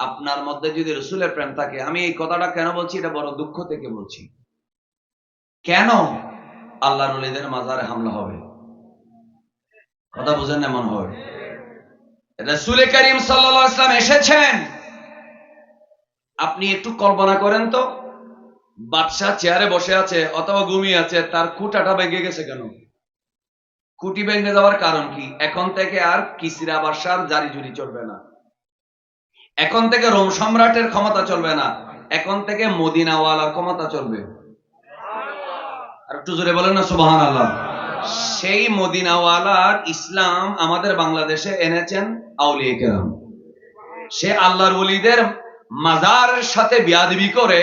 আপনার মধ্যে যদি রসুলের প্রেম থাকে, আমি এই কথাটা কেন বলছি? এটা বড় দুঃখ থেকে বলছি। কেন আল্লাহ নলীদের মাজারে হামলা হবে? কথা বুঝেন এমন হয়। রসুল করিম সাল্লাম এসেছেন। আপনি একটু কল্পনা করেন তো, বাদশাহ চেয়ারে বসে আছে অথবা ঘুমিয়ে আছে, তার খুঁটাটা ভেঙে গেছে কেন? কুটি ভেঙে যাওয়ার কারণ কি? এখন থেকে আর কিসিরা বাসার জারি জুরি চলবে না। এখন থেকে রোম সম্রাটের ক্ষমতা চলবে না। এখন থেকে মদিনাওয়ালার ক্ষমতা চলবে। আর একটু জোরে বলেন না সুবাহান আল্লাহ সেই মদিনাওয়ালার ইসলাম আমাদের বাংলাদেশে এনেছেন আউলিয়া কেরাম। সে আল্লাহর ওলিদের মাজারের সাথে বিয়াদবি করে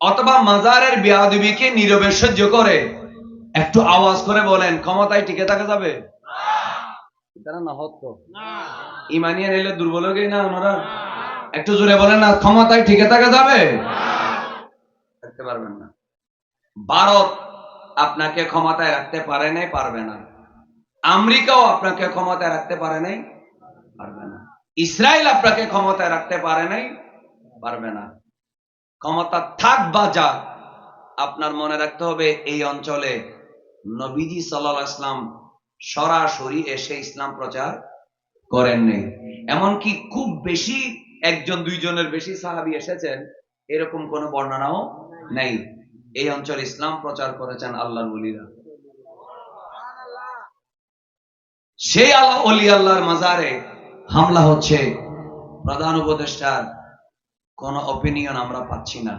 অথবা মাজারের বিয়াদবিকে নীরবে সহ্য করে একটু আওয়াজ করে বলেন ক্ষমতায় টিকে থাকা যাবে? তারা না। হতো ইমানিয়া নিলে দুর্বল না ওনারা একটু জোরে বলেন না, ক্ষমতায় টিকে থাকা যাবে? থাকতে পারবেন না। ভারত আপনাকে ক্ষমতায় রাখতে পারে নাই, পারবে না। আমেরিকাও আপনাকে ক্ষমতায় রাখতে পারে নাই, পারবে না। ইসরায়েল আপনাকে ক্ষমতায় রাখতে পারে নাই, পারবে না। ক্ষমতা থাক বা যাক, আপনার মনে রাখতে হবে এই অঞ্চলে নবীজি সাল্লাহ ইসলাম সরাসরি এসে ইসলাম প্রচার করেন নেই। এমনকি খুব বেশি একজন, দুইজনের বেশি সাহাবি এসেছেন, এরকম কোনো বর্ণনাও নেই। এই অঞ্চলে ইসলাম প্রচার করেছেন আল্লাহ বলিরা সেই আল্লাহ অলি আল্লাহর মাজারে হামলা হচ্ছে। প্রধান উপদেষ্টার কোন অপিনিয়ন আমরা পাচ্ছি না।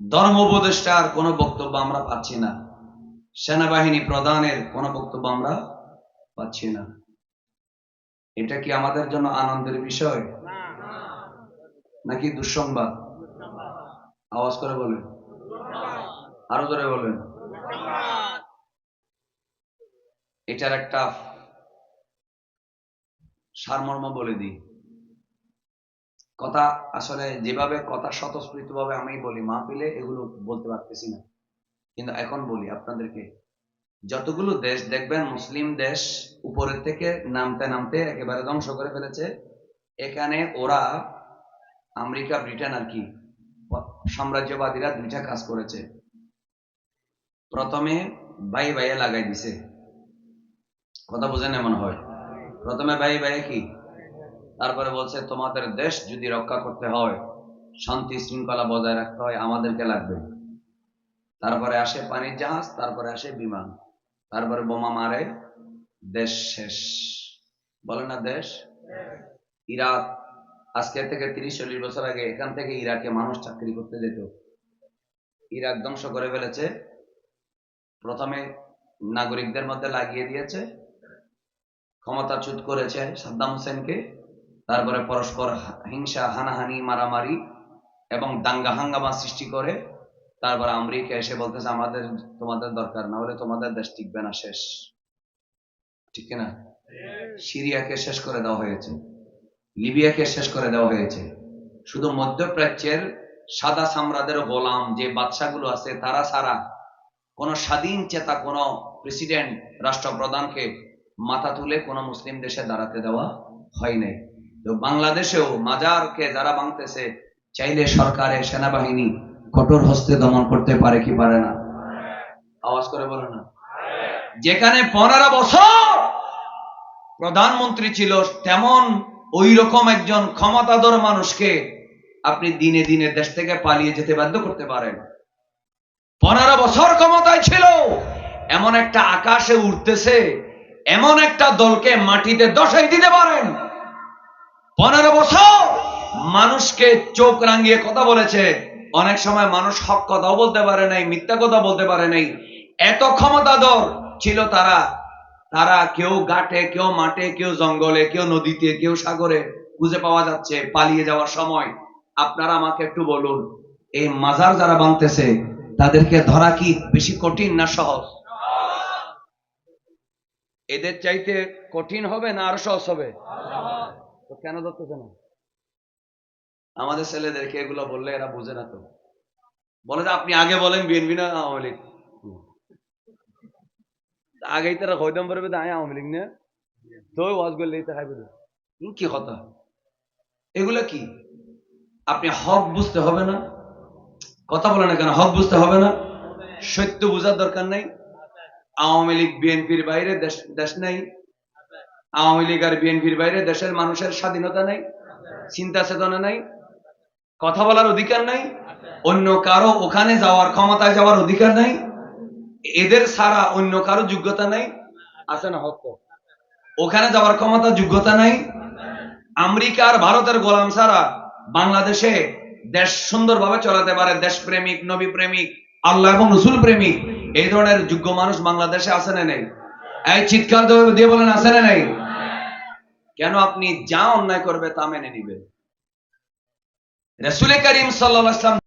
ধর্ম উপদেষ্টার কোন বক্তব্য আমরা পাচ্ছি না। সেনাবাহিনী প্রধানের কোন বক্তব্য আমরা পাচ্ছি না। এটা কি আমাদের জন্য আনন্দের বিষয়? নাকি দুঃসংবাদ? আওয়াজ করে বলেন। আরও জোরে বলেন। এটার একটা সারমর্ম বলে দিই। কথা আসলে যেভাবে কথা স্বতঃস্ফূর্ত ভাবে আমি বলি মা পেলে এগুলো বলতে পারতেছি না। কিন্তু এখন বলি আপনাদেরকে। যতগুলো দেশ দেখবেন, মুসলিম দেশ উপরের থেকে নামতে নামতে একেবারে ধ্বংস করে ফেলেছে। এখানে ওরা আমেরিকা, ব্রিটেন আর কি সাম্রাজ্যবাদীরা দুইটা কাজ করেছে। প্রথমে ভাই ভাইয়ে লাগাই দিছে। কথা বোঝেন এমন হয়? প্রথমে ভাই ভাইয়ে কি? তারপরে বলছে, তোমাদের দেশ যদি রক্ষা করতে হয়, শান্তি শৃঙ্খলা বজায় রাখতে হয়, আমাদেরকে লাগবে। তারপরে আসে পানির জাহাজ, তারপরে আসে বিমান। তারপরে বোমা মারে। দেশ শেষ। বলে না দেশ? ইরাক। আজকে থেকে তিরিশ, চল্লিশ বছর আগে এখান থেকে ইরাকে মানুষ চাকরি করতে যেত। ইরাক ধ্বংস করে ফেলেছে। প্রথমে নাগরিকদের মধ্যে লাগিয়ে দিয়েছে। ক্ষমতাচ্যুত করেছে সাদ্দাম হোসেনকে। তারপরে পরস্পর হিংসা, হানাহানি, মারামারি এবং দাঙ্গা হাঙ্গামা সৃষ্টি করে তারপর আমেরিকা এসে বলতেছে আমাদের তোমাদের দরকার না হলে তোমাদের দেশ টিকবে না শেষ। ঠিক না সিরিয়াকে শেষ করে দেওয়া হয়েছে। লিবিয়াকে শেষ করে দেওয়া হয়েছে। শুধু মধ্যপ্রাচ্যের সাদা সাম্রাদের গোলাম যে বাদশাগুলো আছে তারা ছাড়া কোন স্বাধীন চেতা কোন প্রেসিডেন্ট রাষ্ট্রপ্রধানকে মাথা তুলে কোন মুসলিম দেশে দাঁড়াতে দেওয়া হয় নাই। তো বাংলাদেশেও মাজারকে যারা ভাঙতেছে চাইলে সরকারের সেনাবাহিনী কঠোর হস্তে দমন করতে পারে কি পারে না? আওয়াজ করে বলো না। যেখানে পনেরো বছর প্রধানমন্ত্রী ছিল, তেমন ওই রকম একজন ক্ষমতাধর মানুষকে আপনি দিনে দিনে দেশ থেকে পালিয়ে যেতে বাধ্য করতে পারেন। পনেরো বছর ক্ষমতায় ছিল, এমন একটা আকাশে উঠতেছে এমন একটা দলকে মাটিতে দশাই দিতে পারেন। পনেরো বছর মানুষকে চোখ রাঙিয়ে কথা বলেছে অনেক সময় মানুষ হক কথাও বলতে পারে নাই, মিথ্যা কথা বলতে পারে নাই। এত ক্ষমতাধর ছিল তারা। তারা কেউ ঘাটে, কেউ মাঠে, কেউ জঙ্গলে, কেউ নদীতে, কেউ সাগরে খুঁজে পাওয়া যাচ্ছে, পালিয়ে যাওয়ার সময়। আপনারা আমাকে একটু বলুন, এই মাজার যারা বানতেছে, তাদেরকে ধরা কি বেশি কঠিন না সহজ? এদের চাইতে কঠিন হবে না আরও সহজ হবে? কেন ধরতেছে না? আমাদের ছেলেদেরকে এগুলো বললে এরা বুঝে না তো। বলে যে, আপনি আগে বলেন বিএনপি না আওয়ামী লীগ? আগেই তারা হইতাম পারবে তাই আওয়ামী লীগ না। তো ওয়াজ করলেই তো খাইবে কি কথা? এগুলো কি? আপনি হক বুঝতে হবে না? কথা বলে না কেন? হক বুঝতে হবে না? সত্য বোঝার দরকার নাই। আওয়ামী লীগ বিএনপির বাইরে দেশ দেশ নাই। আওয়ামী লীগ আর বিএনপির বাইরে দেশের মানুষের স্বাধীনতা নাই। চিন্তা চেতনা নাই। কথা বলার অধিকার নাই। অন্য কারও ওখানে যাওয়ার ক্ষমতায় যাওয়ার অধিকার নাই। এদের ছাড়া অন্য কারও যোগ্যতা নাই। আছে না হক ওখানে যাওয়ার ক্ষমতা যোগ্যতা নাই। আমেরিকা আর ভারতের গোলাম ছাড়া বাংলাদেশে দেশ সুন্দরভাবে চালাতে পারে। দেশপ্রেমিক নবী প্রেমিক আল্লাহ এবং রসুল প্রেমিক এই ধরনের যোগ্য মানুষ বাংলাদেশে আছে না নেই? এই চিৎকার দিয়ে- দিয়ে বলেন আছে না নেই? কেন আপনি যা অন্যায় করবে তা মেনে নিবেন? রসুল করিম সাল্লাহ